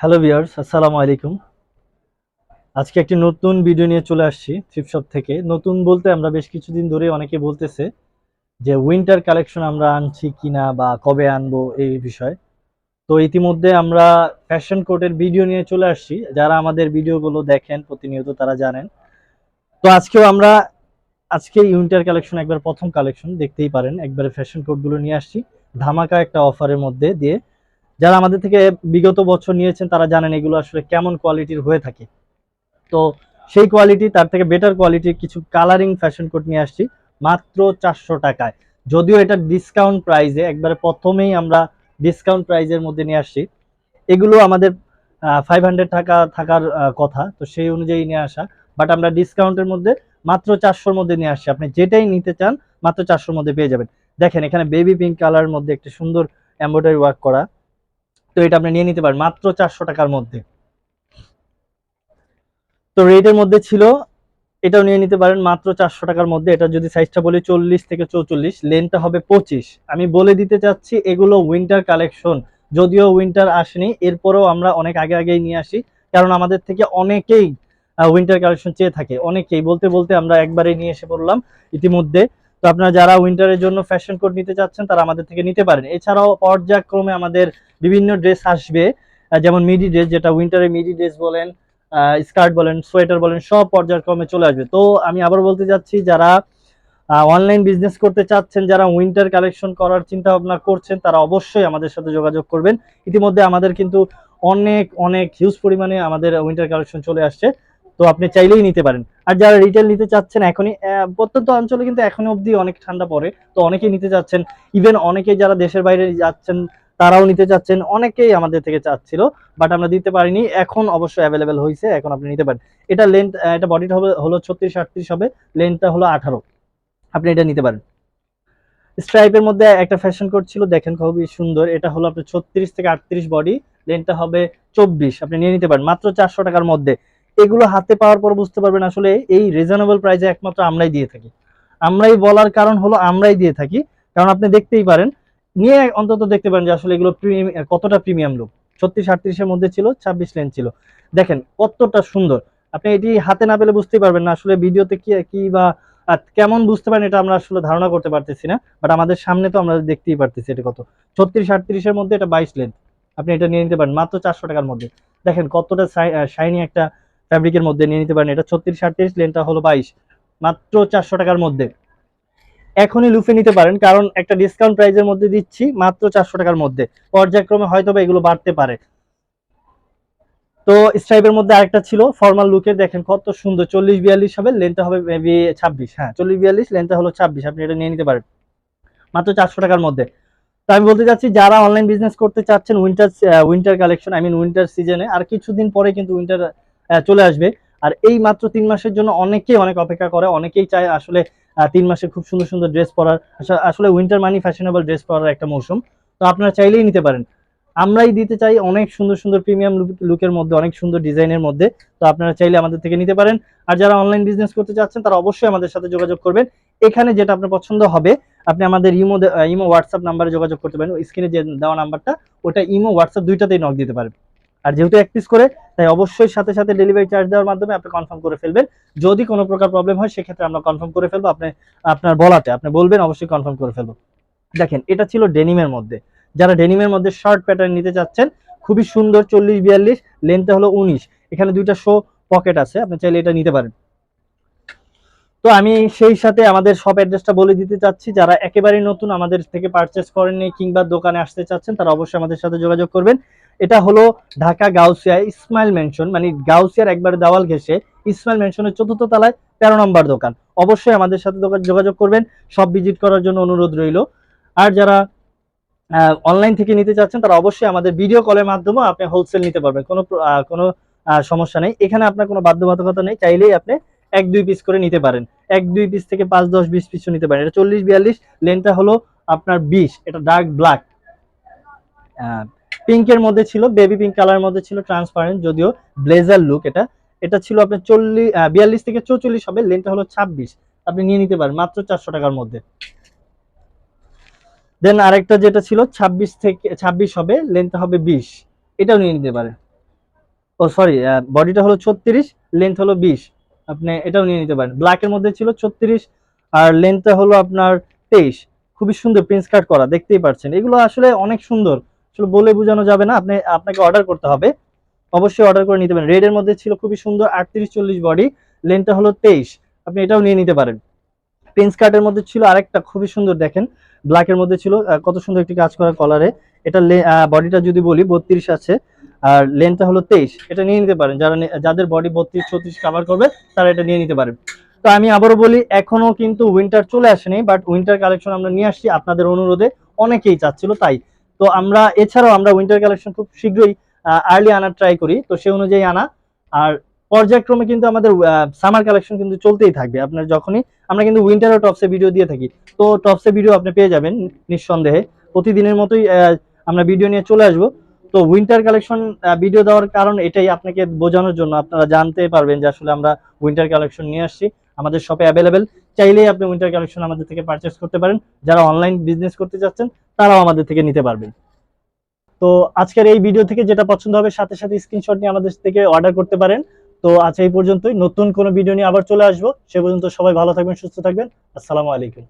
Hello viewers, আসসালামু আলাইকুম। আজকে একটি নতুন ভিডিও নিয়ে চলে আসছি থ্রিপশপ থেকে। নতুন বলতে আমরা বেশ কিছুদিন ধরে অনেকে বলতেছে যে উইন্টার কালেকশন আমরা আনছি কিনা বা কবে আনব এই বিষয়। তো ইতিমধ্যে আমরা ফ্যাশন কোটের ভিডিও নিয়ে চলে আসছি। যারা আমাদের ভিডিওগুলো দেখেন, প্রতিনিয়ত তারা জানেন। তো আজকেও আমরা, আজকে উইন্টার কালেকশন একবার প্রথম কালেকশন দেখতেই পারেন। একবারে ফ্যাশন কোটগুলো নিয়ে আসছি। ধামাকা একটা অফারের মধ্যে দিয়ে যারা আমাদের থেকে বিগত বছর নিয়েছেন, তারা জানেন এগুলো আসলে কেমন কোয়ালিটির হয়ে থাকে। তো সেই কোয়ালিটি তার থেকে বেটার কোয়ালিটির কিছু কালারিং ফ্যাশন কোট নিয়ে আসছি, মাত্র চারশো টাকায়। যদিও এটা ডিসকাউন্ট প্রাইজে একবারে প্রথমেই আমরা ডিসকাউন্ট প্রাইজের মধ্যে নিয়ে আসছি। এগুলো আমাদের ফাইভ হান্ড্রেড টাকা থাকার কথা, তো সেই অনুযায়ী নিয়ে আসা। বাট আমরা ডিসকাউন্টের মধ্যে মাত্র চারশোর মধ্যে নিয়ে আসছি। আপনি যেটাই নিতে চান, মাত্র চারশোর মধ্যে পেয়ে যাবেন। দেখেন, এখানে বেবি পিঙ্ক কালারের মধ্যে একটা সুন্দর এমব্রয়ডারি ওয়ার্ক করা। তো এটা আপনি নিয়ে নিতে পারেন, মাত্র চারশো টাকার মধ্যে। তো রেটের মধ্যে ছিল, এটাও নিয়ে নিতে পারেন, মাত্র চারশো টাকার মধ্যে। এটা যদি সাইজটা বলি, চল্লিশ থেকে চৌচল্লিশ লেনটা হবে পঁচিশ। আমি বলে দিতে চাচ্ছি, এগুলো উইন্টার কালেকশন যদিও উইন্টার আসেনি, এরপরেও আমরা অনেক আগে আগেই নিয়ে আসি, কারণ আমাদের থেকে অনেকেই উইন্টার কালেকশন চেয়ে থাকে। অনেকেই, বলতে বলতে আমরা একবারে নিয়ে এসে পড়লাম। ইতিমধ্যে তো আপনারা যারা উইন্টারের জন্য ফ্যাশন কোড নিতে চাচ্ছেন, তারা আমাদের থেকে নিতে পারেন। এছাড়াও পর্যায়ক্রমে আমাদের বিভিন্ন ড্রেস আসবে। যেমন মিডি ড্রেস যেটা উইন্টারে মিডি ড্রেস বলেন স্কার্ট বলেন সোয়েটার বলেন, সব পর্যায়ক্রমে চলে আসবে। তো আমি আবার বলতে যাচ্ছি, যারা অনলাইন বিজনেস করতে চাচ্ছেন, যারা উইন্টার কালেকশন করার চিন্তা ভাবনা করছেন, তারা অবশ্যই আমাদের সাথে যোগাযোগ করবেন। ইতিমধ্যে আমাদের কিন্তু অনেক অনেক হিউজ পরিমাণে আমাদের উইন্টার কালেকশন চলে আসছে। তো আপনি চাইলেই নিতে পারেন। আর যারা রিটেল নিতে চাচ্ছেন এখনই প্রত্যন্ত অঞ্চলে কিন্তু এখনও অবধি অনেক ঠান্ডা পড়ে, তো অনেকেই নিতে চাচ্ছেন। ইভেন অনেকে যারা দেশের বাইরে যাচ্ছেন, তারাও নিতে চাচ্ছেন। অনেকেই আমাদের থেকে চাচ্ছিল বাট আমরা দিতে পারিনি। এখন অবশ্যই অ্যাভেলেবেল হয়েছে এখন আপনি নিতে পারেন। এটা লেন্থ এটা বডিটা হবে, হলো ছত্রিশ আটত্রিশ হবে লেন্থটা হলো আঠারো। আপনি এটা নিতে পারেন। স্ট্রাইপের মধ্যে একটা ফ্যাশন কোড ছিল, দেখেন খুবই সুন্দর। এটা হলো আপনার ছত্রিশ থেকে আটত্রিশ বডি লেন্থটা হবে চব্বিশ। আপনি নিয়ে নিতে পারেন, মাত্র চারশো টাকার মধ্যে। এগুলো হাতে পাওয়ার পর বুঝতে পারবেন আসলে এই রিজনেবল প্রাইসে একমাত্র আমরাই দিয়ে থাকি। আমরাই বলার কারণ হলো আমরাই দিয়ে থাকি। কারণ আপনি দেখতেই পারেন, নিয়ে অন্তত দেখতে পারেন যে আসলে এগুলো কতটা প্রিমিয়াম লুক ছত্রিশ, আটত্রিশের মধ্যে ছিল, ছাব্বিশ লেন ছিল। দেখেন কতটা সুন্দর। আপনি এটি হাতে না পেলে বুঝতেই পারবেন না আসলে ভিডিওতে কি কি বা কেমন বুঝতে পারেন এটা আমরা আসলে ধারণা করতে পারতেছি না। বাট আমাদের সামনে তো আমরা দেখতেই পারতেছি এটা কত। ছত্রিশ, আটত্রিশের মধ্যে এটা বাইশ লেন। আপনি এটা নিয়ে নিতে পারেন মাত্র চারশো টাকার মধ্যে। দেখেন কতটা শাইনি একটা ফ্যাব্রিকের মধ্যে নিয়ে নিতে পারেন। এটা ছত্রিশ আটত্রিশ লেনটা হলো বাইশ। মাত্র চারশো টাকার মধ্যে। এখনই লুফে নিতে পারেন, কারণ একটা ডিসকাউন্ট প্রাইজের মধ্যে দিচ্ছি, মাত্র চারশো টাকার মধ্যে। পর্যায়ক্রমে হয়তো বা এগুলো বাড়তে পারে। তো স্ট্রাইপের মধ্যে আরেকটা ছিল ফর্মাল লুকের দেখেন কত সুন্দর, চল্লিশ, বিয়াল্লিশ হবে লেনটা হবে মেবি ছাব্বিশ। হ্যাঁ চল্লিশ, বিয়াল্লিশ লেনটা হলো ছাব্বিশ। আপনি এটা নিয়ে নিতে পারেন। মাত্র চারশো টাকার মধ্যে। তো আমি বলতে চাচ্ছি, যারা অনলাইন বিজনেস করতে চাচ্ছেন winter winter collection I mean winter সিজনে আর কিছুদিন পরে কিন্তু উইন্টার চলে আসবে। আর এই মাত্র তিন মাসের জন্য অনেকেই অনেক অপেক্ষা করে, অনেকেই চায় আসলে তিন মাসে খুব সুন্দর সুন্দর ড্রেস পরার। আসলে উইন্টার মানি ফ্যাশনেবল ড্রেস পরার একটা মৌসুম। তো আপনারা চাইলেই নিতে পারেন। আমরাই দিতে চাই অনেক সুন্দর সুন্দর প্রিমিয়াম লুকের মধ্যে, অনেক সুন্দর ডিজাইনের মধ্যে। তো আপনারা চাইলে আমাদের থেকে নিতে পারেন। আর যারা অনলাইন বিজনেস করতে চাচ্ছেন, তারা অবশ্যই আমাদের সাথে যোগাযোগ করবেন। এখানে যেটা আপনার পছন্দ হবে, আপনি আমাদের ইমো ইমো হোয়াটসঅ্যাপ নাম্বারে যোগাযোগ করতে পারেন। স্ক্রিনে যে দেওয়া নাম্বারটা ওটা ইমো হোয়াটসঅ্যাপ দুইটাতেই নক দিতে পারেন আর যেহেতু এক পিস করে, তাই অবশ্যই সাথে সাথে ডেলিভারি চার্জ দেওয়ার মাধ্যমে আপনি কনফার্ম করে ফেলবেন। যদি কোনো প্রকার প্রবলেম হয়, সেক্ষেত্রে আমরা কনফার্ম করে ফেলব। আপনি, আপনার বলাতে আপনি বলবেন, অবশ্যই কনফার্ম করে ফেলব। দেখেন, এটা ছিল ডেনিমের মধ্যে। যারা ডেনিমের মধ্যে শর্ট প্যাটার্ন নিতে চাচ্ছেন, খুবই সুন্দর চল্লিশ বিয়াল্লিশ লেন্থটা হলো উনিশ। এখানে দুইটা শো পকেট আছে, আপনি চাইলে এটা নিতে পারেন। তো আমি সেই সাথে আমাদের শপ অ্যাড্রেসটা বলে দিতে চাচ্ছি। যারা একেবারেই নতুন আমাদের থেকে পারচেস করেননি কিংবা দোকানে আসতে চাচ্ছেন, তারা অবশ্যই আমাদের সাথে যোগাযোগ করবেন। এটা হলো ঢাকা গাউসিয়া ইসমাইল মেনশন মানে গাউসিয়ার একবার দেওয়াল ঘেসে ইসমাইল মেনশনের চতুর্থ তলায় তেরো নম্বর দোকান। অবশ্যই আমাদের সাথে যোগাযোগ করবেন, সব ভিজিট করার জন্য অনুরোধ রইল। আর যারা অনলাইন থেকে নিতে চাচ্ছেন, তারা অবশ্যই আমাদের ভিডিও কলের মাধ্যমে আপনি হোলসেল নিতে পারবেন, কোনো কোনো সমস্যা নেই। এখানে আপনার কোনো বাধ্যবাধকতা নেই, চাইলেই আপনি এক, দুই পিস করে নিতে পারেন। এক, দুই পিস থেকে পাঁচ, দশ, বিশ পিসও নিতে পারেন। এটা চল্লিশ, বিয়াল্লিশ লেনটা হলো আপনার বিশ, এটা ডার্ক ব্ল্যাক পিঙ্কের মধ্যে ছিল বেবি পিঙ্ক কালারের মধ্যে ছিল ট্রান্সপারেন্ট যদিও ব্লেজার লুক এটা। এটা ছিল আপনার চল্লিশ বিয়াল্লিশ থেকে চৌচল্লিশ হবে লেনটা হলো ছাব্বিশ। আপনি নিয়ে নিতে পারেন, মাত্র চারশো টাকার মধ্যে। দেন আরেকটা যেটা ছিল, ছাব্বিশ থেকে ছাব্বিশ হবে লেন্থ হবে বিশ। এটাও নিয়ে নিতে পারেন। ও সরি বডিটা হলো ছত্রিশ লেন্থ হলো বিশ। আপনি এটাও নিয়ে নিতে পারেন। ব্ল্যাকের মধ্যে ছিল ছত্রিশ, আর লেন্থটা হলো আপনার তেইশ। খুবই সুন্দর প্রিন্স কাট করা, দেখতেই পাচ্ছেন। এগুলো আসলে অনেক সুন্দর। আসলে বলে বোঝানো যাবে না, আপনি, আপনাকে অর্ডার করতে হবে। অবশ্যই অর্ডার করে নিতে পারেন। রেডের মধ্যে ছিল খুবই সুন্দর আটত্রিশ চল্লিশ বডি লেন্থটা হলো তেইশ। আপনি এটাও নিয়ে নিতে পারেন। প্রিন্স কাটের মধ্যে ছিল আরেকটা খুবই সুন্দর, দেখেন। ব্ল্যাকের মধ্যে ছিল কত সুন্দর একটি কাজ করা কলারে এটা বডিটা যদি বলি, বত্রিশ আছে। আর লেন্থটা হলো তেইশ। এটা নিয়ে নিতে পারেন। যারা যাদের বডি বত্রিশ, ছত্রিশ কাভার করবে, তারা এটা নিয়ে নিতে পারেন। তো আমি আবারও বলি, এখনও কিন্তু উইন্টার চলে আসেনি বাট উইন্টার কালেকশন আমরা নিয়ে আসছি। আপনাদের অনুরোধে অনেকেই চাচ্ছিল, তাই তো আমরা, এছাড়াও আমরা উইন্টার কালেকশন খুব শীঘ্রই আর্লি আনার ট্রাই করি। তো সেই অনুযায়ী আনা। আর পর্যায়ক্রমে কিন্তু আমাদের সামার কালেকশন কিন্তু চলতেই থাকবে। আপনার যখনই, আমরা কিন্তু উইন্টার ও টপসে ভিডিও দিয়ে থাকি। তো টপসে ভিডিও আপনি পেয়ে যাবেন, নিঃসন্দেহে। প্রতিদিনের মতোই আমরা ভিডিও নিয়ে চলে আসব। তো উইন্টার কালেকশন ভিডিও দেওয়ার কারণ এটাই আপনাকে বোঝানোর জন্য। আপনারা জানতে পারবেন যে আসলে আমরা উইন্টার কালেকশন নিয়ে আসছি। আমাদের শপে অ্যাভেলেবেল চাইলেই আপনি উইন্টার কালেকশন আমাদের থেকে পারচেস করতে পারেন। যারা অনলাইন বিজনেস করতে চাচ্ছেন, তারাও আমাদের থেকে নিতে পারবেন। তো আজকের এই ভিডিও থেকে যেটা পছন্দ হবে, সাথে সাথে স্ক্রিনশট নিয়ে আমাদের থেকে অর্ডার করতে পারেন। তো আজ এই পর্যন্তই। নতুন কোনো ভিডিও নিয়ে আবার চলে আসব। সে পর্যন্ত সবাই ভালো থাকবেন, সুস্থ থাকবেন। আসসালামু আলাইকুম।